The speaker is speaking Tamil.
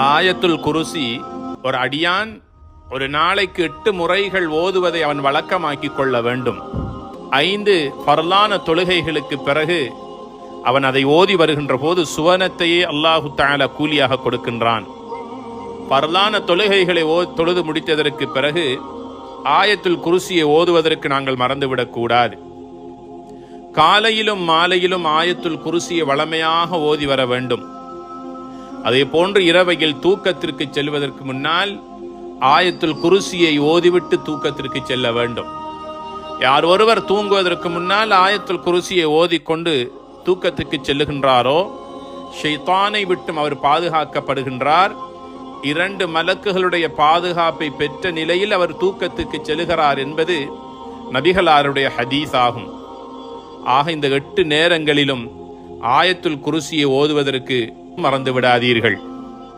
ஆயத்துல் குருசி ஒரு அடியான் ஒரு நாளைக்கு எட்டு முறைகள் ஓதுவதை அவன் வழக்கமாக்கிக் கொள்ள வேண்டும். ஐந்து பரலான தொழுகைகளுக்கு பிறகு அவன் அதை ஓதி வருகின்ற போது சுவனத்தையே அல்லாஹு தால கூலியாக கொடுக்கின்றான். பரலான தொழுகைகளை ஓ தொழுது முடித்ததற்கு பிறகு ஆயத்துல் குருசியை ஓதுவதற்கு நாங்கள் மறந்துவிடக்கூடாது காலையிலும் மாலையிலும் ஆயத்துல் குருசியை வளமையாக ஓதி வர வேண்டும். அதே போன்று இரவையில் தூக்கத்திற்கு செல்வதற்கு முன்னால் ஆயத்துள் குருசியை ஓதிவிட்டு தூக்கத்திற்கு செல்ல வேண்டும். யார் ஒருவர் தூங்குவதற்கு முன்னால் ஆயத்துள் குருசியை ஓதிக்கொண்டு தூக்கத்துக்கு செல்லுகின்றாரோ ஷைத்தானை விட்டும் அவர் பாதுகாக்கப்படுகின்றார். இரண்டு மலக்குகளுடைய பாதுகாப்பை பெற்ற நிலையில் அவர் தூக்கத்துக்கு செல்கிறார் என்பது நபிகளாருடைய ஹதீஸ் ஆகும் ஆக இந்த எட்டு நேரங்களிலும் ஆயத்துல் குருசியை ஓதுவதற்கு மறந்து விடாதீர்கள்